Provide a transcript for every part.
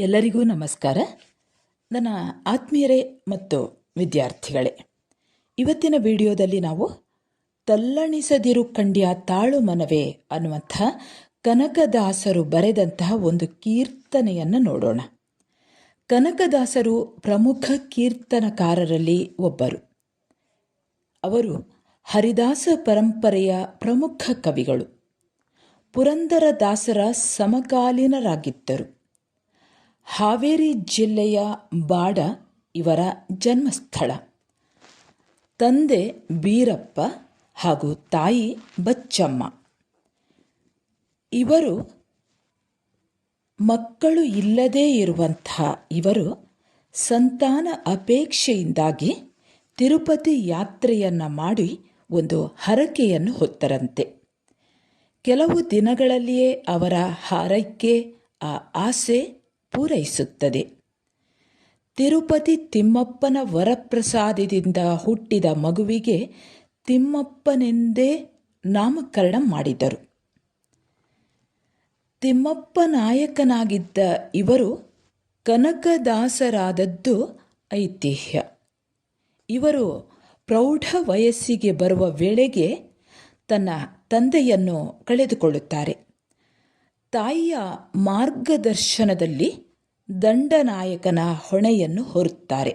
ಎಲ್ಲರಿಗೂ ನಮಸ್ಕಾರ. ನನ್ನ ಆತ್ಮೀಯರೇ ಮತ್ತು ವಿದ್ಯಾರ್ಥಿಗಳೇ, ಇವತ್ತಿನ ವಿಡಿಯೋದಲ್ಲಿ ನಾವು ತಲ್ಲಣಿಸದಿರು ಕಂಡ್ಯ ತಾಳು ಮನವೇ ಅನ್ನುವಂಥ ಕನಕದಾಸರು ಬರೆದಂತಹ ಒಂದು ಕೀರ್ತನೆಯನ್ನು ನೋಡೋಣ. ಕನಕದಾಸರು ಪ್ರಮುಖ ಕೀರ್ತನಕಾರರಲ್ಲಿ ಒಬ್ಬರು. ಅವರು ಹರಿದಾಸ ಪರಂಪರೆಯ ಪ್ರಮುಖ ಕವಿಗಳು. ಪುರಂದರದಾಸರ ಸಮಕಾಲೀನರಾಗಿದ್ದರು. ಹಾವೇರಿ ಜಿಲ್ಲೆಯ ಬಾಡ ಇವರ ಜನ್ಮಸ್ಥಳ. ತಂದೆ ಬೀರಪ್ಪ ಹಾಗೂ ತಾಯಿ ಬಚ್ಚಮ್ಮ. ಇವರು ಮಕ್ಕಳು ಇಲ್ಲದೇ ಇರುವಂತಹ ಇವರು ಸಂತಾನ ಅಪೇಕ್ಷೆಯಿಂದಾಗಿ ತಿರುಪತಿ ಯಾತ್ರೆಯನ್ನು ಮಾಡಿ ಒಂದು ಹರಕೆಯನ್ನು ಹೊತ್ತರಂತೆ. ಕೆಲವು ದಿನಗಳಲ್ಲಿಯೇ ಅವರ ಹಾರೈಕೆ, ಆ ಆಸೆ ಪೂರೈಸುತ್ತದೆ. ತಿರುಪತಿ ತಿಮ್ಮಪ್ಪನ ವರಪ್ರಸಾದದಿಂದ ಹುಟ್ಟಿದ ಮಗುವಿಗೆ ತಿಮ್ಮಪ್ಪನೆಂದೇ ನಾಮಕರಣ ಮಾಡಿದರು. ತಿಮ್ಮಪ್ಪ ನಾಯಕನಾಗಿದ್ದ ಇವರು ಕನಕದಾಸರಾದದ್ದು ಐತಿಹ್ಯ. ಇವರು ಪ್ರೌಢ ವಯಸ್ಸಿಗೆ ಬರುವ ವೇಳೆಗೆ ತನ್ನ ತಂದೆಯನ್ನು ಕಳೆದುಕೊಳ್ಳುತ್ತಾರೆ. ತಾಯಿಯ ಮಾರ್ಗದರ್ಶನದಲ್ಲಿ ದಂಡನಾಯಕನ ಹೊಣೆಯನ್ನು ಹೊರುತ್ತಾರೆ.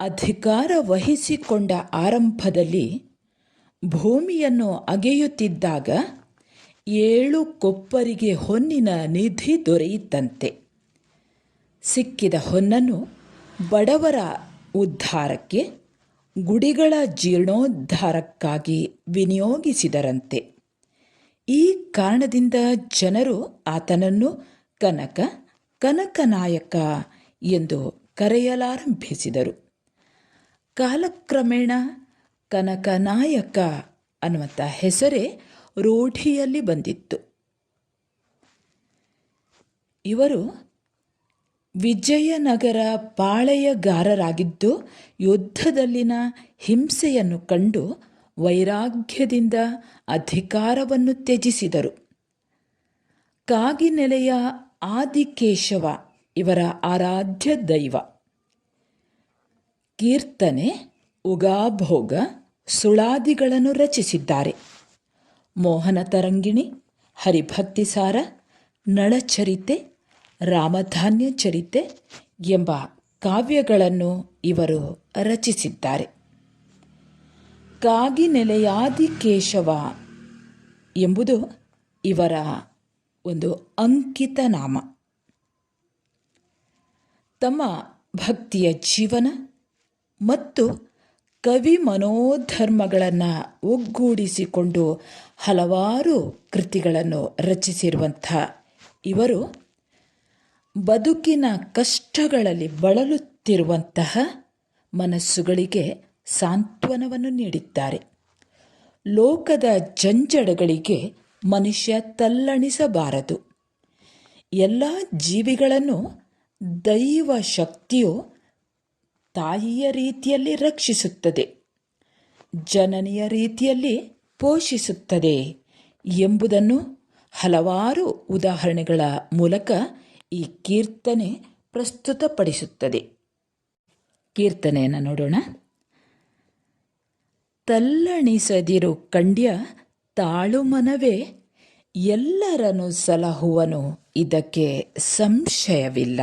ಅಧಿಕಾರ ವಹಿಸಿಕೊಂಡ ಆರಂಭದಲ್ಲಿ ಭೂಮಿಯನ್ನು ಅಗೆಯುತ್ತಿದ್ದಾಗ ಏಳು ಕೊಪ್ಪರಿಗೆ ಹೊನ್ನಿನ ನಿಧಿ ದೊರೆಯಿತಂತೆ. ಸಿಕ್ಕಿದ ಹೊನ್ನನ್ನು ಬಡವರ ಉದ್ಧಾರಕ್ಕೆ, ಗುಡಿಗಳ ಜೀರ್ಣೋದ್ಧಾರಕ್ಕಾಗಿ ವಿನಿಯೋಗಿಸಿದರಂತೆ. ಈ ಕಾರಣದಿಂದ ಜನರು ಆತನನ್ನು ಕನಕ ಕನಕನಾಯಕ ಎಂದು ಕರೆಯಲಾರಂಭಿಸಿದರು. ಕಾಲಕ್ರಮೇಣ ಕನಕನಾಯಕ ಅನ್ನುವಂಥ ಹೆಸರೇ ರೂಢಿಯಲ್ಲಿ ಬಂದಿತ್ತು. ಇವರು ವಿಜಯನಗರ ಪಾಳೆಯಗಾರರಾಗಿದ್ದು ಯುದ್ಧದಲ್ಲಿನ ಹಿಂಸೆಯನ್ನು ಕಂಡು ವೈರಾಗ್ಯದಿಂದ ಅಧಿಕಾರವನ್ನು ತ್ಯಜಿಸಿದರು. ಕಾಗಿನೆಲೆಯ ಆದಿಕೇಶವ, ಇವರ ಆರಾಧ್ಯ ದೈವ. ಕೀರ್ತನೆ, ಉಗಾಭೋಗ, ಸುಳಾದಿಗಳನ್ನು ರಚಿಸಿದ್ದಾರೆ. ಮೋಹನ ತರಂಗಿಣಿ ಹರಿಭಕ್ತಿಸಾರ ನಳಚರಿತೆ, ರಾಮಧಾನ್ಯ ಚರಿತೆ ಎಂಬ ಕಾವ್ಯಗಳನ್ನು ಇವರು ರಚಿಸಿದ್ದಾರೆ. ಕಾಗಿನೆಲೆಯಾದಿಕೇಶವ ಎಂಬುದು ಇವರ ಒಂದು ಅಂಕಿತ ನಾಮ. ತಮ್ಮ ಭಕ್ತಿಯ ಜೀವನ ಮತ್ತು ಕವಿ ಮನೋಧರ್ಮಗಳನ್ನು ಒಗ್ಗೂಡಿಸಿಕೊಂಡು ಹಲವಾರು ಕೃತಿಗಳನ್ನು ರಚಿಸಿರುವಂಥ ಇವರು ಬದುಕಿನ ಕಷ್ಟಗಳಲ್ಲಿ ಬಳಲುತ್ತಿರುವಂತಹ ಮನಸ್ಸುಗಳಿಗೆ ಸಾಂತ್ವನವನ್ನು ನೀಡಿದ್ದಾರೆ. ಲೋಕದ ಜಂಜಡಗಳಿಗೆ ಮನುಷ್ಯ ತಲ್ಲಣಿಸಬಾರದು. ಎಲ್ಲ ಜೀವಿಗಳನ್ನು ದೈವ ಶಕ್ತಿಯು ತಾಯಿಯ ರೀತಿಯಲ್ಲಿ ರಕ್ಷಿಸುತ್ತದೆ, ಜನನಿಯ ರೀತಿಯಲ್ಲಿ ಪೋಷಿಸುತ್ತದೆ ಎಂಬುದನ್ನು ಹಲವಾರು ಉದಾಹರಣೆಗಳ ಮೂಲಕ ಈ ಕೀರ್ತನೆ ಪ್ರಸ್ತುತಪಡಿಸುತ್ತದೆ. ಕೀರ್ತನೆಯನ್ನು ನೋಡೋಣ. ತಲ್ಲಣಿಸದಿರು ಕಂಡ್ಯ ತಾಳುಮನವೇ ಎಲ್ಲರನು ಸಲಹುವನು, ಇದಕ್ಕೆ ಸಂಶಯವಿಲ್ಲ.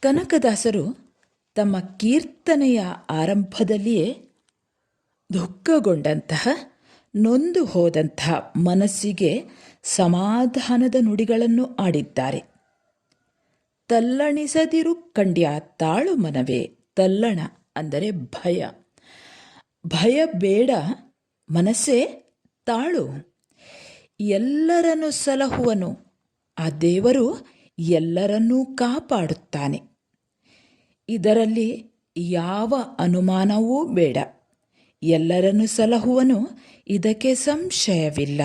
ಕನಕದಾಸರು ತಮ್ಮ ಕೀರ್ತನೆಯ ಆರಂಭದಲ್ಲಿಯೇ ದುಃಖಗೊಂಡಂತಹ, ನೊಂದು ಹೋದಂತಹ ಮನಸ್ಸಿಗೆ ಸಮಾಧಾನದ ನುಡಿಗಳನ್ನು ಆಡಿದ್ದಾರೆ. ತಲ್ಲಣಿಸದಿರು ಕಂಡ್ಯ ತಾಳು ಮನವೇ ತಲ್ಲಣ. ಅಂದರೆ ಭಯ. ಭಯ ಬೇಡ, ಮನಸ್ಸೇ ತಾಳು. ಎಲ್ಲರನ್ನು ಸಲಹುವನು, ಆ ದೇವರು ಎಲ್ಲರನ್ನೂ ಕಾಪಾಡುತ್ತಾನೆ. ಇದರಲ್ಲಿ ಯಾವ ಅನುಮಾನವೂ ಬೇಡ. ಎಲ್ಲರನ್ನು ಸಲಹುವನು, ಇದಕ್ಕೆ ಸಂಶಯವಿಲ್ಲ.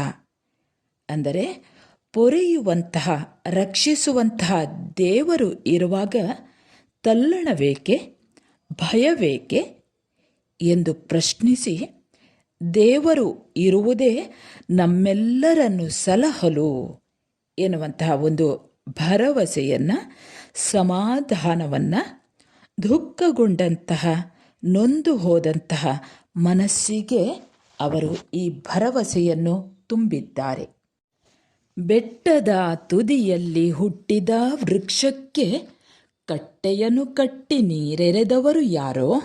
ಅಂದರೆ ಪೊರೆಯುವಂತಹ, ರಕ್ಷಿಸುವಂತಹ ದೇವರು ಇರುವಾಗ ತಲ್ಲಣವೇಕೆ? ಭಯವೇಕೆ ಎಂದು ಪ್ರಶ್ನಿಸಿ, ದೇವರು ಇರುವುದೇ ನಮ್ಮೆಲ್ಲರನ್ನು ಸಲಹಲು ಎನ್ನುವಂತಹ ಒಂದು ಭರವಸೆಯನ್ನು, ಸಮಾಧಾನವನ್ನು, ದುಃಖಗೊಂಡಂತಹ ನೊಂದು ಹೋದಂತಹ ಮನಸ್ಸಿಗೆ ಅವರು ಈ ಭರವಸೆಯನ್ನು ತುಂಬಿದ್ದಾರೆ. ಬೆಟ್ಟದ ತುದಿಯಲ್ಲಿ ಹುಟ್ಟಿದ ವೃಕ್ಷಕ್ಕೆ ಕಟ್ಟೆಯನ್ನು ಕಟ್ಟಿ ನೀರೆರೆದವರು ಯಾರೋ?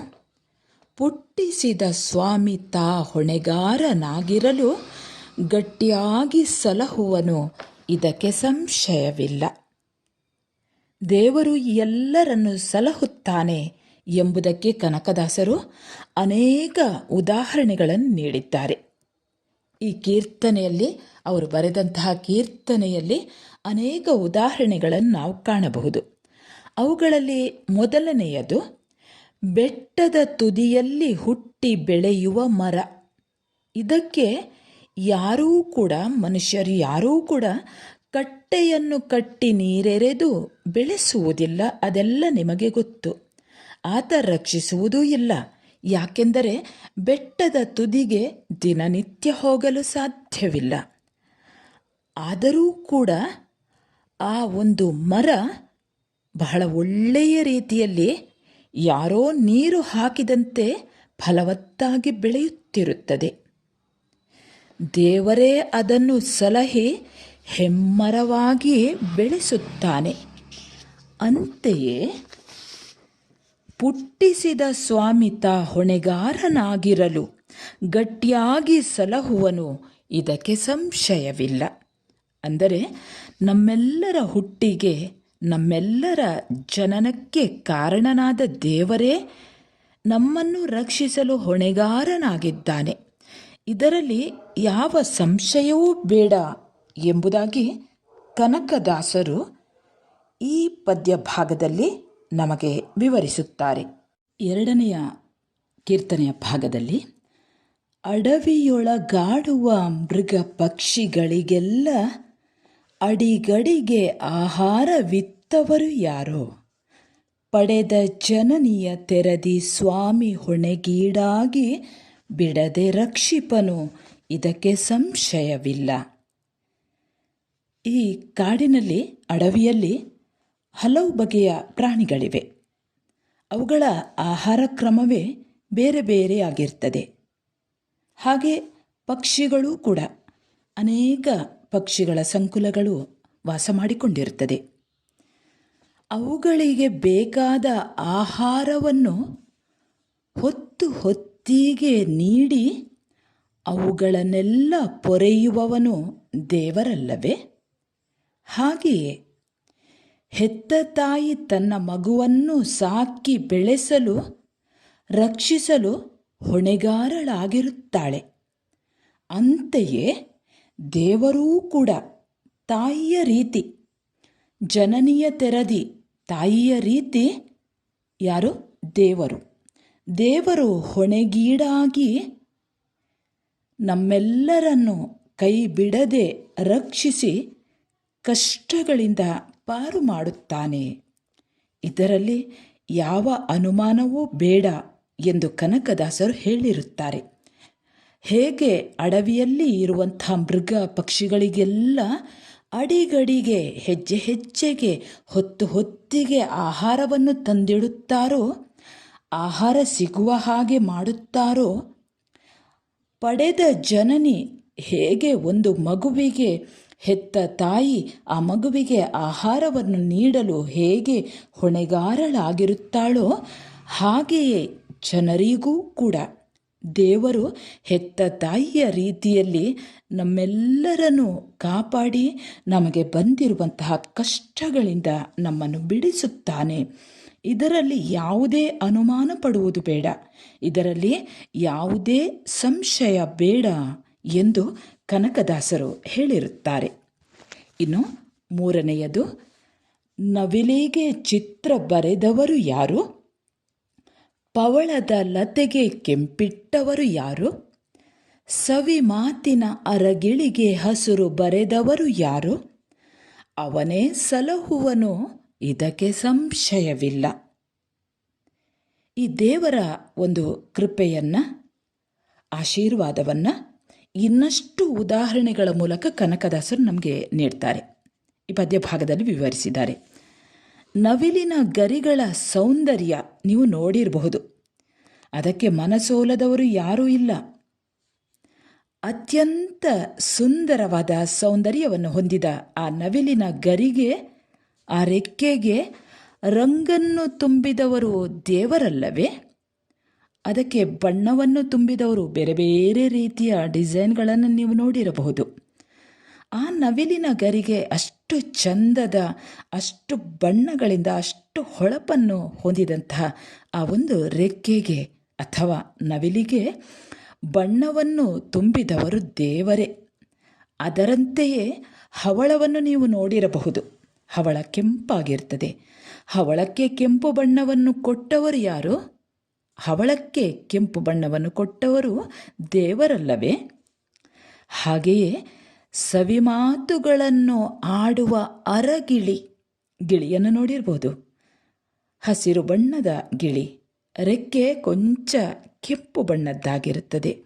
ಪುಟ್ಟಿಸಿದ ಸ್ವಾಮಿ ತಾ ಹೊಣೆಗಾರನಾಗಿರಲು ಗಟ್ಟಿಯಾಗಿ ಸಲಹುವನು. ಇದಕ್ಕೆ ಸಂಶಯವಿಲ್ಲ. ದೇವರು ಎಲ್ಲರನ್ನು ಸಲಹುತ್ತಾನೆ ಎಂಬುದಕ್ಕೆ ಕನಕದಾಸರು ಅನೇಕ ಉದಾಹರಣೆಗಳನ್ನು ನೀಡಿದ್ದಾರೆ. ಈ ಕೀರ್ತನೆಯಲ್ಲಿ, ಅವರು ಬರೆದಂತಹ ಕೀರ್ತನೆಯಲ್ಲಿ ಅನೇಕ ಉದಾಹರಣೆಗಳನ್ನು ನಾವು ಕಾಣಬಹುದು. ಅವುಗಳಲ್ಲಿ ಮೊದಲನೆಯದು, ಬೆಟ್ಟದ ತುದಿಯಲ್ಲಿ ಹುಟ್ಟಿ ಬೆಳೆಯುವ ಮರ. ಇದಕ್ಕೆ ಯಾರೂ ಕೂಡ, ಮನುಷ್ಯರು ಯಾರೂ ಕೂಡ ಕಟ್ಟೆಯನ್ನು ಕಟ್ಟಿ ನೀರೆರೆದು ಬೆಳೆಸುವುದಿಲ್ಲ. ಅದೆಲ್ಲ ನಿಮಗೆ ಗೊತ್ತು. ಆತ ರಕ್ಷಿಸುವುದೂ ಇಲ್ಲ. ಯಾಕೆಂದರೆ ಬೆಟ್ಟದ ತುದಿಗೆ ದಿನನಿತ್ಯ ಹೋಗಲು ಸಾಧ್ಯವಿಲ್ಲ. ಆದರೂ ಕೂಡ ಆ ಒಂದು ಮರ ಬಹಳ ಒಳ್ಳೆಯ ರೀತಿಯಲ್ಲಿ ಯಾರೋ ನೀರು ಹಾಕಿದಂತೆ ಫಲವತ್ತಾಗಿ ಬೆಳೆಯುತ್ತಿರುತ್ತದೆ. ದೇವರೇ ಅದನ್ನು ಸಲಹಿ ಹೆಮ್ಮರವಾಗಿ ಬೆಳೆಸುತ್ತಾನೆ. ಅಂತೆಯೇ ಪುಟ್ಟಿಸಿದ ಸ್ವಾಮಿತ ಹೊಣೆಗಾರನಾಗಿರಲು ಗಟ್ಟಿಯಾಗಿ ಸಲಹುವನು ಇದಕ್ಕೆ ಸಂಶಯವಿಲ್ಲ. ಅಂದರೆ ನಮ್ಮೆಲ್ಲರ ಹುಟ್ಟಿಗೆ ನಮ್ಮೆಲ್ಲರ ಜನನಕ್ಕೆ ಕಾರಣನಾದ ದೇವರೇ ನಮ್ಮನ್ನು ರಕ್ಷಿಸಲು ಹೊಣೆಗಾರನಾಗಿದ್ದಾನೆ. ಇದರಲ್ಲಿ ಯಾವ ಸಂಶಯವೂ ಬೇಡ ಎಂಬುದಾಗಿ ಕನಕದಾಸರು ಈ ಪದ್ಯ ಭಾಗದಲ್ಲಿ ನಮಗೆ ವಿವರಿಸುತ್ತಾರೆ. ಎರಡನೆಯ ಕೀರ್ತನೆಯ ಭಾಗದಲ್ಲಿ, ಅಡವಿಯೊಳಗಾಡುವ ಮೃಗ ಪಕ್ಷಿಗಳಿಗೆಲ್ಲ ಅಡಿಗಡಿಗೆ ಆಹಾರವಿತ್ತವರು ಯಾರೋ? ಪಡೆದ ಜನನಿಯ ತೆರದಿ ಸ್ವಾಮಿ ಹೊಣೆಗೀಡಾಗಿ ಬಿಡದೆ ರಕ್ಷಿಪನು, ಇದಕ್ಕೆ ಸಂಶಯವಿಲ್ಲ. ಈ ಕಾಡಿನಲ್ಲಿ, ಅಡವಿಯಲ್ಲಿ ಹಲವು ಬಗೆಯ ಪ್ರಾಣಿಗಳಿವೆ. ಅವುಗಳ ಆಹಾರ ಕ್ರಮವೇ ಬೇರೆ ಬೇರೆಯಾಗಿರ್ತದೆ ಹಾಗೆ ಪಕ್ಷಿಗಳೂ ಕೂಡ ಅನೇಕ ಪಕ್ಷಿಗಳ ಸಂಕುಲಗಳು ವಾಸ ಮಾಡಿಕೊಂಡಿರುತ್ತದೆ. ಅವುಗಳಿಗೆ ಬೇಕಾದ ಆಹಾರವನ್ನು ಹೊತ್ತು ಹೊತ್ತಿಗೆ ನೀಡಿ ಅವುಗಳನ್ನೆಲ್ಲ ಪೊರೆಯುವವನು ದೇವರಲ್ಲವೇ? ಹಾಗೆಯೇ ಹೆತ್ತ ತಾಯಿ ತನ್ನ ಮಗುವನ್ನು ಸಾಕಿ ಬೆಳೆಸಲು, ರಕ್ಷಿಸಲು ಹೊಣೆಗಾರಳಾಗಿರುತ್ತಾಳೆ. ಅಂತೆಯೇ ದೇವರೂ ಕೂಡ ತಾಯಿಯ ರೀತಿ, ಜನನಿಯ ತೆರದಿ ತಾಯಿಯ ರೀತಿ ಯಾರು? ದೇವರು. ದೇವರು ಹೊಣೆಗೀಡಾಗಿ ನಮ್ಮೆಲ್ಲರನ್ನು ಕೈ ಬಿಡದೆ ರಕ್ಷಿಸಿ ಕಷ್ಟಗಳಿಂದ ಪಾರು ಮಾಡುತ್ತಾನೆ. ಇದರಲ್ಲಿ ಯಾವ ಅನುಮಾನವೂ ಬೇಡ ಎಂದು ಕನಕದಾಸರು ಹೇಳಿರುತ್ತಾರೆ. ಹೇಗೆ ಅಡವಿಯಲ್ಲಿ ಇರುವಂಥ ಮೃಗ ಪಕ್ಷಿಗಳಿಗೆಲ್ಲ ಅಡಿಗಡಿಗೆ, ಹೆಜ್ಜೆ ಹೆಜ್ಜೆಗೆ, ಹೊತ್ತು ಹೊತ್ತಿಗೆ ಆಹಾರವನ್ನು ತಂದಿಡುತ್ತಾರೋ, ಆಹಾರ ಸಿಗುವ ಹಾಗೆ ಮಾಡುತ್ತಾರೋ, ಪಡೆದ ಜನನಿ ಹೇಗೆ ಒಂದು ಮಗುವಿಗೆ ಹೆತ್ತ ತಾಯಿ ಆ ಮಗುವಿಗೆ ಆಹಾರವನ್ನು ನೀಡಲು ಹೇಗೆ ಹೊಣೆಗಾರಳಾಗಿರುತ್ತಾಳೋ ಹಾಗೆಯೇ ಜನರಿಗೂ ಕೂಡ. ದೇವರು ಹೆತ್ತ ತಾಯಿಯ ರೀತಿಯಲ್ಲಿ ನಮ್ಮೆಲ್ಲರನ್ನು ಕಾಪಾಡಿ ನಮಗೆ ಬಂದಿರುವಂತಹ ಕಷ್ಟಗಳಿಂದ ನಮ್ಮನ್ನು ಬಿಡಿಸುತ್ತಾನೆ. ಇದರಲ್ಲಿ ಯಾವುದೇ ಅನುಮಾನ ಪಡುವುದು ಬೇಡ. ಇದರಲ್ಲಿ ಯಾವುದೇ ಸಂಶಯ ಬೇಡ ಎಂದು ಕನಕದಾಸರು ಹೇಳಿರುತ್ತಾರೆ. ಇನ್ನು ಮೂರನೆಯದು, ನವಿಲಿಗೆ ಚಿತ್ರ ಬರೆದವರು ಯಾರು? ಪವಳದ ಲತೆಗೆ ಕೆಂಪಿಟ್ಟವರು ಯಾರು? ಸವಿ ಮಾತಿನ ಅರಗಿಳಿಗೆ ಹಸುರು ಬರೆದವರು ಯಾರು? ಅವನೇ ಸಲಹುವನು, ಇದಕ್ಕೆ ಸಂಶಯವಿಲ್ಲ. ಈ ದೇವರ ಒಂದು ಕೃಪೆಯನ್ನು, ಆಶೀರ್ವಾದವನ್ನು, ಇನ್ನಷ್ಟು ಉದಾಹರಣೆಗಳ ಮೂಲಕ ಕನಕದಾಸರು ನಮಗೆ ನೀಡ್ತಾರೆ. ಈ ಪದ್ಯ ಭಾಗದಲ್ಲಿ ವಿವರಿಸಿದ್ದಾರೆ. ನವಿಲಿನ ಗರಿಗಳ ಸೌಂದರ್ಯ ನೀವು ನೋಡಿರಬಹುದು. ಅದಕ್ಕೆ ಮನಸೋಲದವರು ಯಾರೂ ಇಲ್ಲ. ಅತ್ಯಂತ ಸುಂದರವಾದ ಸೌಂದರ್ಯವನ್ನು ಹೊಂದಿದ ಆ ನವಿಲಿನ ಗರಿಗೆ, ಆ ರೆಕ್ಕೆಗೆ ರಂಗನ್ನು ತುಂಬಿದವರು ದೇವರಲ್ಲವೇ? ಅದಕ್ಕೆ ಬಣ್ಣವನ್ನು ತುಂಬಿದವರು ಬೇರೆ ಬೇರೆ ರೀತಿಯ ಡಿಸೈನ್ಗಳನ್ನು ನೀವು ನೋಡಿರಬಹುದು. ಆ ನವಿಲಿನ ಗರಿಗೆ ಅಷ್ಟು ಚಂದದ, ಅಷ್ಟು ಬಣ್ಣಗಳಿಂದ, ಅಷ್ಟು ಹೊಳಪನ್ನು ಹೊಂದಿದಂತಹ ಆ ಒಂದು ರೆಕ್ಕೆಗೆ ಅಥವಾ ನವಿಲಿಗೆ ಬಣ್ಣವನ್ನು ತುಂಬಿದವರು ದೇವರೇ. ಅದರಂತೆಯೇ ಹವಳವನ್ನು ನೀವು ನೋಡಿರಬಹುದು. ಹವಳ ಕೆಂಪಾಗಿರ್ತದೆ. ಹವಳಕ್ಕೆ ಕೆಂಪು ಬಣ್ಣವನ್ನು ಕೊಟ್ಟವರು ಯಾರು? ಹವಳಕ್ಕೆ ಕೆಂಪು ಬಣ್ಣವನ್ನು ಕೊಟ್ಟವರು ದೇವರಲ್ಲವೇ? ಹಾಗೆಯೇ ಸವಿಮಾತುಗಳನ್ನು ಆಡುವ ಅರಗಿಳಿ. ಗಿಳಿಯನ್ನು ನೋಡಿರ್ಬೋದು. ಹಸಿರು ಬಣ್ಣದ ಗಿಳಿ. ರೆಕ್ಕೆ ಕೊಂಚ ಕೆಂಪು ಬಣ್ಣದ್ದಾಗಿರುತ್ತದೆ.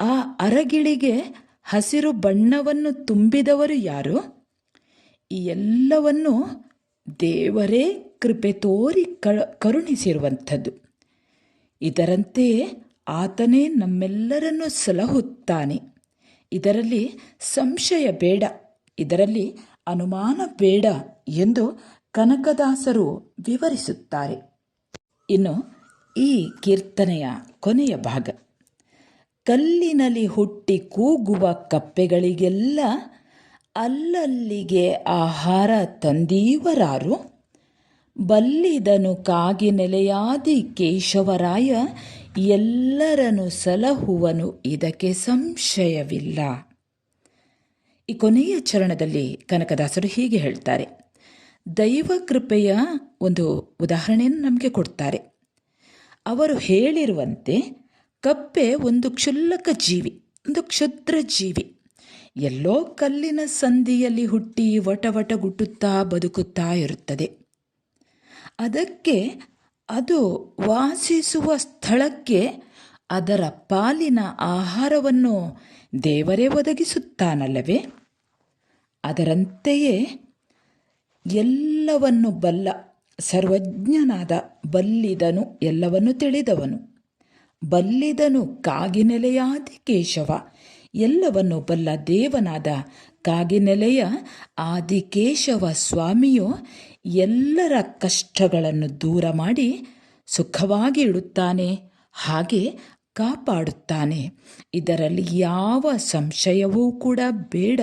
ಆ ಅರಗಿಳಿಗೆ ಹಸಿರು ಬಣ್ಣವನ್ನು ತುಂಬಿದವರು ಯಾರು? ಈ ಎಲ್ಲವನ್ನು ದೇವರೇ ಕೃಪೆ ತೋರಿ ಕರುಣಿಸಿರುವಂಥದ್ದು. ಇದರಂತೆಯೇ ಆತನೇ ನಮ್ಮೆಲ್ಲರನ್ನು ಸಲಹುತ್ತಾನೆ. ಇದರಲ್ಲಿ ಸಂಶಯ ಬೇಡ, ಇದರಲ್ಲಿ ಅನುಮಾನ ಬೇಡ ಎಂದು ಕನಕದಾಸರು ವಿವರಿಸುತ್ತಾರೆ. ಇನ್ನು ಈ ಕೀರ್ತನೆಯ ಕೊನೆಯ ಭಾಗ. ಕಲ್ಲಿನಲ್ಲಿ ಹುಟ್ಟಿ ಕೂಗುವ ಕಪ್ಪೆಗಳಿಗೆಲ್ಲ ಅಲ್ಲಲ್ಲಿಗೆ ಆಹಾರ ತಂದೀವರಾರು. ಬಲ್ಲಿದನು ಕಾಗಿ ನೆಲೆಯಾದಿ ಕೇಶವರಾಯ ಎಲ್ಲರನ್ನು ಸಲಹುವನು, ಇದಕ್ಕೆ ಸಂಶಯವಿಲ್ಲ. ಈ ಕೊನೆಯ ಚರಣದಲ್ಲಿ ಕನಕದಾಸರು ಹೀಗೆ ಹೇಳ್ತಾರೆ, ದೈವ ಕೃಪೆಯ ಒಂದು ಉದಾಹರಣೆಯನ್ನು ನಮಗೆ ಕೊಡ್ತಾರೆ. ಅವರು ಹೇಳಿರುವಂತೆ ಕಪ್ಪೆ ಒಂದು ಕ್ಷುಲ್ಲಕ ಜೀವಿ, ಒಂದು ಕ್ಷುದ್ರ ಜೀವಿ. ಎಲ್ಲೋ ಕಲ್ಲಿನ ಸಂದಿಯಲ್ಲಿ ಹುಟ್ಟಿ ವಟ ಗುಟ್ಟುತ್ತಾ ಬದುಕುತ್ತಾ ಇರುತ್ತದೆ. ಅದಕ್ಕೆ ಅದು ವಾಸಿಸುವ ಸ್ಥಳಕ್ಕೆ ಅದರ ಪಾಲಿನ ಆಹಾರವನ್ನು ದೇವರೇ ಒದಗಿಸುತ್ತಾನಲ್ಲವೇ? ಅದರಂತೆಯೇ ಎಲ್ಲವನ್ನು ಬಲ್ಲ, ಸರ್ವಜ್ಞನಾದ ಬಲ್ಲಿದನು ಎಲ್ಲವನ್ನು ತಿಳಿದವನು. ಬಲ್ಲಿದನು ಕಾಗಿನೆಲೆಯಾದಿ ಕೇಶವ, ಎಲ್ಲವನ್ನು ಬಲ್ಲ ದೇವನಾದ ಕಾಗಿನೆಲೆಯ ಆದಿಕೇಶವ ಸ್ವಾಮಿಯು ಎಲ್ಲರ ಕಷ್ಟಗಳನ್ನು ದೂರ ಮಾಡಿ ಸುಖವಾಗಿ ಇಡುತ್ತಾನೆ, ಹಾಗೆ ಕಾಪಾಡುತ್ತಾನೆ. ಇದರಲ್ಲಿ ಯಾವ ಸಂಶಯವೂ ಕೂಡ ಬೇಡ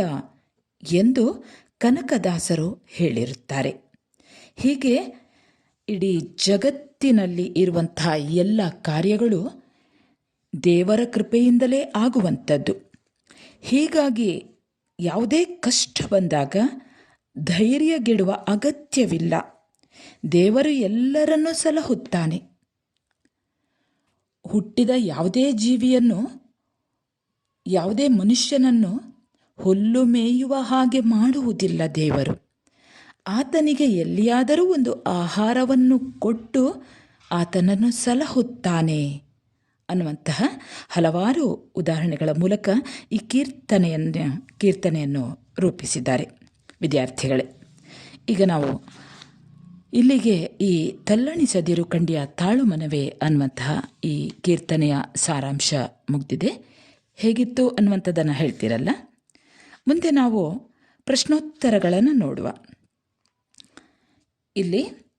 ಎಂದು ಕನಕದಾಸರು ಹೇಳಿರುತ್ತಾರೆ. ಹೀಗೆ ಇಡೀ ಜಗತ್ತಿನಲ್ಲಿ ಇರುವಂತಹ ಎಲ್ಲ ಕಾರ್ಯಗಳು ದೇವರ ಕೃಪೆಯಿಂದಲೇ ಆಗುವಂಥದ್ದು. ಹೀಗಾಗಿ ಯಾವುದೇ ಕಷ್ಟ ಬಂದಾಗ ಧೈರ್ಯಗೆಡುವ ಅಗತ್ಯವಿಲ್ಲ. ದೇವರು ಎಲ್ಲರನ್ನೂ ಸಲಹುತ್ತಾನೆ. ಹುಟ್ಟಿದ ಯಾವುದೇ ಜೀವಿಯನ್ನು, ಯಾವುದೇ ಮನುಷ್ಯನನ್ನು ಹುಲ್ಲು ಮೇಯುವ ಹಾಗೆ ಮಾಡುವುದಿಲ್ಲ ದೇವರು. ಆತನಿಗೆ ಎಲ್ಲಿಯಾದರೂ ಒಂದು ಆಹಾರವನ್ನು ಕೊಟ್ಟು ಆತನನ್ನು ಸಲಹುತ್ತಾನೆ ಅನ್ನುವಂತಹ ಹಲವಾರು ಉದಾಹರಣೆಗಳ ಮೂಲಕ ಈ ಕೀರ್ತನೆಯನ್ನು ಕೀರ್ತನೆಯನ್ನು ರೂಪಿಸಿದ್ದಾರೆ. ವಿದ್ಯಾರ್ಥಿಗಳೇ. ಈಗ ನಾವು ಇಲ್ಲಿಗೆ ಈ ತಲ್ಲಣಿಸದಿರು ಕಂಡಿಯ ತಾಳು ಮನವೇ ಅನ್ನುವಂತಹ ಈ ಕೀರ್ತನೆಯ ಸಾರಾಂಶ ಮುಗ್ದಿದೆ. ಹೇಗಿತ್ತು ಅನ್ನುವಂಥದ್ದನ್ನು ಹೇಳ್ತೀರಲ್ಲ? ಮುಂದೆ ನಾವು ಪ್ರಶ್ನೋತ್ತರಗಳನ್ನು ನೋಡುವ. ಇಲ್ಲಿ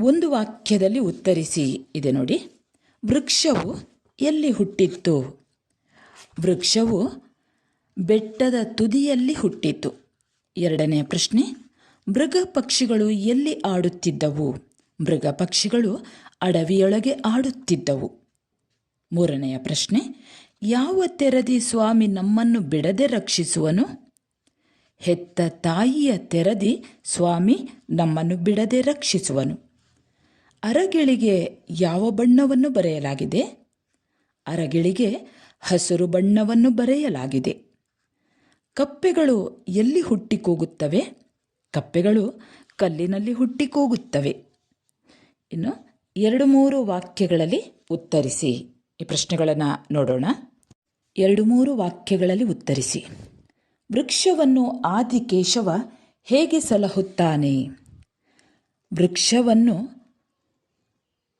ಒಂದು ವಾಕ್ಯದಲ್ಲಿ ಉತ್ತರಿಸಿ ಇದೆ ನೋಡಿ. ವೃಕ್ಷವು ಎಲ್ಲಿ ಹುಟ್ಟಿತ್ತು? ವೃಕ್ಷವು ಬೆಟ್ಟದ ತುದಿಯಲ್ಲಿ ಹುಟ್ಟಿತು ಎರಡನೆಯ ಪ್ರಶ್ನೆ, ಮೃಗ ಪಕ್ಷಿಗಳು ಎಲ್ಲಿ ಆಡುತ್ತಿದ್ದವು? ಮೃಗ ಪಕ್ಷಿಗಳು ಅಡವಿಯೊಳಗೆ ಆಡುತ್ತಿದ್ದವು. ಮೂರನೆಯ ಪ್ರಶ್ನೆ, ಯಾವ ತೆರದಿ ಸ್ವಾಮಿ ನಮ್ಮನ್ನು ಬಿಡದೆ ರಕ್ಷಿಸುವನು? ಹೆತ್ತ ತಾಯಿಯ ತೆರದಿ ಸ್ವಾಮಿ ನಮ್ಮನ್ನು ಬಿಡದೆ ರಕ್ಷಿಸುವನು. ಅರಗಿಳಿಗೆ ಯಾವ ಬಣ್ಣವನ್ನು ಬರೆಯಲಾಗಿದೆ? ಅರಗಿಳಿಗೆ ಹಸಿರು ಬಣ್ಣವನ್ನು ಬರೆಯಲಾಗಿದೆ. ಕಪ್ಪೆಗಳು ಎಲ್ಲಿ ಹುಟ್ಟಿ ಕೂಗುತ್ತವೆ ಕಪ್ಪೆಗಳು ಕಲ್ಲಿನಲ್ಲಿ ಹುಟ್ಟಿ ಕೂಗುತ್ತವೆ ಇನ್ನು ಎರಡು ಮೂರು ವಾಕ್ಯಗಳಲ್ಲಿ ಉತ್ತರಿಸಿ. ಈ ಪ್ರಶ್ನೆಗಳನ್ನು ನೋಡೋಣ. ಎರಡು ಮೂರು ವಾಕ್ಯಗಳಲ್ಲಿ ಉತ್ತರಿಸಿ. ವೃಕ್ಷವನ್ನು ಆದಿಕೇಶವ ಹೇಗೆ ಸಲಹುತ್ತಾನೆ? ವೃಕ್ಷವನ್ನು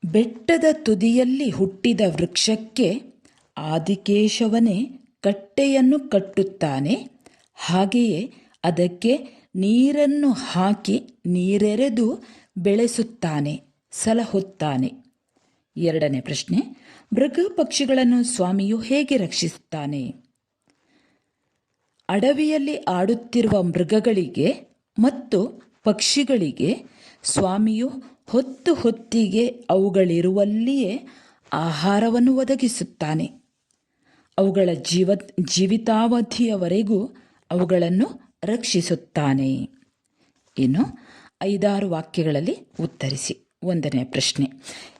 ಬೆಟ್ಟದ ತುದಿಯಲ್ಲಿ ಹುಟ್ಟಿದ ವೃಕ್ಷಕ್ಕೆ ಆದಿಕೇಶವನೇ ಕಟ್ಟೆಯನ್ನು ಕಟ್ಟುತ್ತಾನೆ. ಹಾಗೆಯೇ ಅದಕ್ಕೆ ನೀರನ್ನು ಹಾಕಿ ನೀರೆರೆದು ಬೆಳೆಸುತ್ತಾನೆ, ಸಲಹುತ್ತಾನೆ. ಎರಡನೇ ಪ್ರಶ್ನೆ, ಮೃಗ ಪಕ್ಷಿಗಳನ್ನು ಸ್ವಾಮಿಯು ಹೇಗೆ ರಕ್ಷಿಸುತ್ತಾನೆ? ಅಡವಿಯಲ್ಲಿ ಆಡುತ್ತಿರುವ ಮೃಗಗಳಿಗೆ ಮತ್ತು ಪಕ್ಷಿಗಳಿಗೆ ಸ್ವಾಮಿಯು ಹೊತ್ತು ಹೊತ್ತಿಗೆ ಅವುಗಳಿರುವಲ್ಲಿಯೇ ಆಹಾರವನ್ನು ಒದಗಿಸುತ್ತಾನೆ. ಅವುಗಳ ಜೀವ, ಜೀವಿತಾವಧಿಯವರೆಗೂ ಅವುಗಳನ್ನು ರಕ್ಷಿಸುತ್ತಾನೆ. ಇನ್ನು ಐದಾರು ವಾಕ್ಯಗಳಲ್ಲಿ ಉತ್ತರಿಸಿ. ಒಂದನೇ ಪ್ರಶ್ನೆ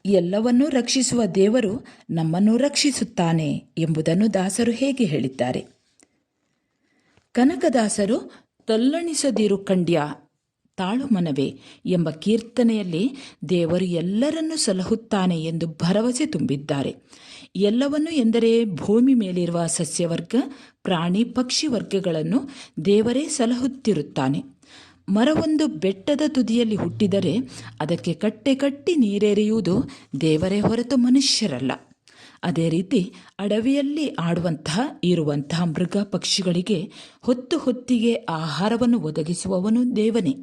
ಎಲ್ಲವನ್ನೂ ರಕ್ಷಿಸುವ ದೇವರು ನಮ್ಮನ್ನು ರಕ್ಷಿಸುತ್ತಾನೆ ಎಂಬುದನ್ನು ದಾಸರು ಹೇಗೆ ಹೇಳಿದ್ದಾರೆ? ಕನಕದಾಸರು, ತಲ್ಲಣಿಸದಿರು ಕಂಡ್ಯ ತಾಳು ಮನವೇ ಎಂಬ ಕೀರ್ತನೆಯಲ್ಲಿ ದೇವರು ಎಲ್ಲರನ್ನು ಸಲಹುತ್ತಾನೆ ಎಂದು ಭರವಸೆ ತುಂಬಿದ್ದಾರೆ. ಎಲ್ಲವನ್ನು ಎಂದರೆ ಭೂಮಿ ಮೇಲಿರುವ ಸಸ್ಯವರ್ಗ ಪ್ರಾಣಿ ಪಕ್ಷಿ ವರ್ಗಗಳನ್ನು ದೇವರೇ ಸಲಹುತ್ತಿರುತ್ತಾನೆ. ಮರವೊಂದು ಬೆಟ್ಟದ ತುದಿಯಲ್ಲಿ ಹುಟ್ಟಿದರೆ ಅದಕ್ಕೆ ಕಟ್ಟೆ ಕಟ್ಟಿ ನೀರೆರೆಯುವುದು ದೇವರೇ ಹೊರತು ಮನುಷ್ಯರಲ್ಲ. ಅದೇ ರೀತಿ ಅಡವಿಯಲ್ಲಿ ಆಡುವಂತಹ ಇರುವಂತಹ ಮೃಗ ಪಕ್ಷಿಗಳಿಗೆ ಹೊತ್ತು ಹೊತ್ತಿಗೆ ಆಹಾರವನ್ನು ಒದಗಿಸುವವನು ದೇವನೇ.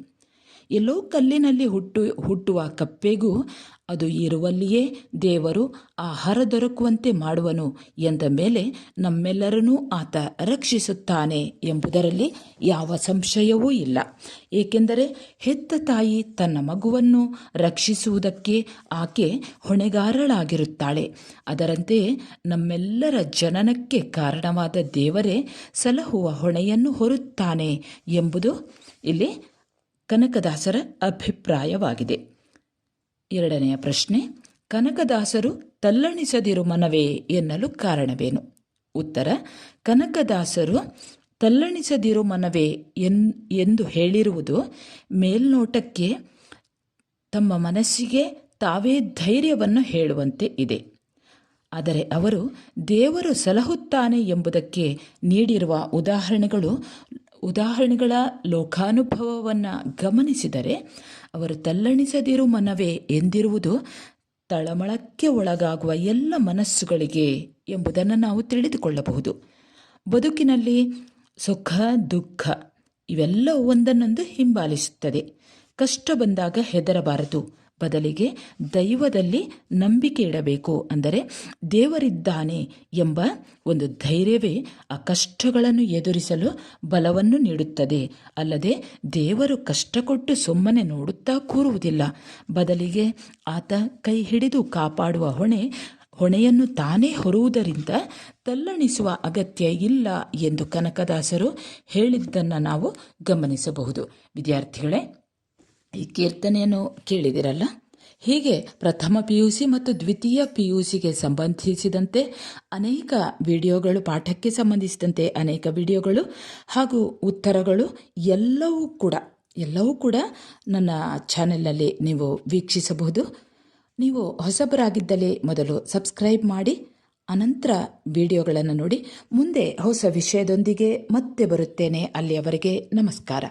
ಎಲ್ಲೋ ಕಲ್ಲಿನಲ್ಲಿ ಹುಟ್ಟು, ಹುಟ್ಟುವ ಕಪ್ಪೆಗೂ ಅದು ಇರುವಲ್ಲಿಯೇ ದೇವರು ಆಹಾರ ದೊರಕುವಂತೆ ಮಾಡುವನು ಎಂದ ಮೇಲೆ ನಮ್ಮೆಲ್ಲರನ್ನೂ ಆತ ರಕ್ಷಿಸುತ್ತಾನೆ ಎಂಬುದರಲ್ಲಿ ಯಾವ ಸಂಶಯವೂ ಇಲ್ಲ. ಏಕೆಂದರೆ ಹೆತ್ತ ತಾಯಿ ತನ್ನ ಮಗುವನ್ನು ರಕ್ಷಿಸುವುದಕ್ಕೆ ಆಕೆ ಹೊಣೆಗಾರಳಾಗಿರುತ್ತಾಳೆ. ಅದರಂತೆಯೇ ನಮ್ಮೆಲ್ಲರ ಜನನಕ್ಕೆ ಕಾರಣವಾದ ದೇವರೇ ಸಲಹುವ ಹೊಣೆಯನ್ನು ಹೊರುತ್ತಾನೆ ಎಂಬುದು ಇಲ್ಲಿ ಕನಕದಾಸರ ಅಭಿಪ್ರಾಯವಾಗಿದೆ. ಎರಡನೆಯ ಪ್ರಶ್ನೆ, ಕನಕದಾಸರು ತಲ್ಲಣಿಸದಿರು ಮನವೇ ಎನ್ನಲು ಕಾರಣವೇನು? ಉತ್ತರ, ಕನಕದಾಸರು ತಲ್ಲಣಿಸದಿರು ಮನವೇ ಎನ್, ಎಂದು ಹೇಳಿರುವುದು ಮೇಲ್ನೋಟಕ್ಕೆ ತಮ್ಮ ಮನಸ್ಸಿಗೆ ತಾವೇ ಧೈರ್ಯವನ್ನು ಹೇಳುವಂತೆ ಇದೆ. ಆದರೆ ಅವರು ದೇವರು ಸಲಹುತ್ತಾನೆ ಎಂಬುದಕ್ಕೆ ನೀಡಿರುವ ಉದಾಹರಣೆಗಳು, ಉದಾಹರಣೆಗಳ ಲೋಕಾನುಭವವನ್ನು ಗಮನಿಸಿದರೆ ಅವರು ತಲ್ಲಣಿಸದಿರು ಮನವೇ ಎಂದಿರುವುದು ತಳಮಳಕ್ಕೆ ಒಳಗಾಗುವ ಎಲ್ಲ ಮನಸ್ಸುಗಳಿಗೆ ಎಂಬುದನ್ನು ನಾವು ತಿಳಿದುಕೊಳ್ಳಬಹುದು. ಬದುಕಿನಲ್ಲಿ ಸುಖ, ದುಃಖ ಇವೆಲ್ಲ ಒಂದನ್ನೊಂದು ಹಿಂಬಾಲಿಸುತ್ತದೆ. ಕಷ್ಟ ಬಂದಾಗ ಹೆದರಬಾರದು. ಬದಲಿಗೆ ದೈವದಲ್ಲಿ ನಂಬಿಕೆ ಇಡಬೇಕು. ಅಂದರೆ ದೇವರಿದ್ದಾನೆ ಎಂಬ ಒಂದು ಧೈರ್ಯವೇ ಆ ಕಷ್ಟಗಳನ್ನು ಎದುರಿಸಲು ಬಲವನ್ನು ನೀಡುತ್ತದೆ. ಅಲ್ಲದೆ ದೇವರು ಕಷ್ಟ ಕೊಟ್ಟು ಸುಮ್ಮನೆ ನೋಡುತ್ತಾ ಕೂರುವುದಿಲ್ಲ. ಬದಲಿಗೆ ಆತ ಕೈ ಹಿಡಿದು ಕಾಪಾಡುವ ಹೊಣೆ, ಹೊಣೆಯನ್ನು ತಾನೇ ಹೊರುವುದರಿಂದ ತಲ್ಲಣಿಸುವ ಅಗತ್ಯ ಇಲ್ಲ ಎಂದು ಕನಕದಾಸರು ಹೇಳಿದ್ದನ್ನು ನಾವು ಗಮನಿಸಬಹುದು. ವಿದ್ಯಾರ್ಥಿಗಳೇ ಈ ಕೀರ್ತನೆಯನ್ನು ಕೇಳಿದಿರಲ್ಲ? ಹೀಗೆ ಪ್ರಥಮ ಪಿ ಯು ಸಿ ಮತ್ತು ದ್ವಿತೀಯ ಪಿ ಯು ಸಿಗೆ ಸಂಬಂಧಿಸಿದಂತೆ ಅನೇಕ ವಿಡಿಯೋಗಳು, ಪಾಠಕ್ಕೆ ಸಂಬಂಧಿಸಿದಂತೆ ಅನೇಕ ವಿಡಿಯೋಗಳು ಹಾಗೂ ಉತ್ತರಗಳು ಎಲ್ಲವೂ ಕೂಡ ಎಲ್ಲವೂ ಕೂಡ ನನ್ನ ಚಾನೆಲ್ನಲ್ಲಿ ನೀವು ವೀಕ್ಷಿಸಬಹುದು. ನೀವು ಹೊಸಬರಾಗಿದ್ದಲ್ಲಿ ಮೊದಲು ಸಬ್ಸ್ಕ್ರೈಬ್ ಮಾಡಿ, ಅನಂತರ ವಿಡಿಯೋಗಳನ್ನು ನೋಡಿ, ಮುಂದೆ ಹೊಸ ವಿಷಯದೊಂದಿಗೆ ಮತ್ತೆ ಬರುತ್ತೇನೆ. ಅಲ್ಲಿಯವರೆಗೆ ನಮಸ್ಕಾರ.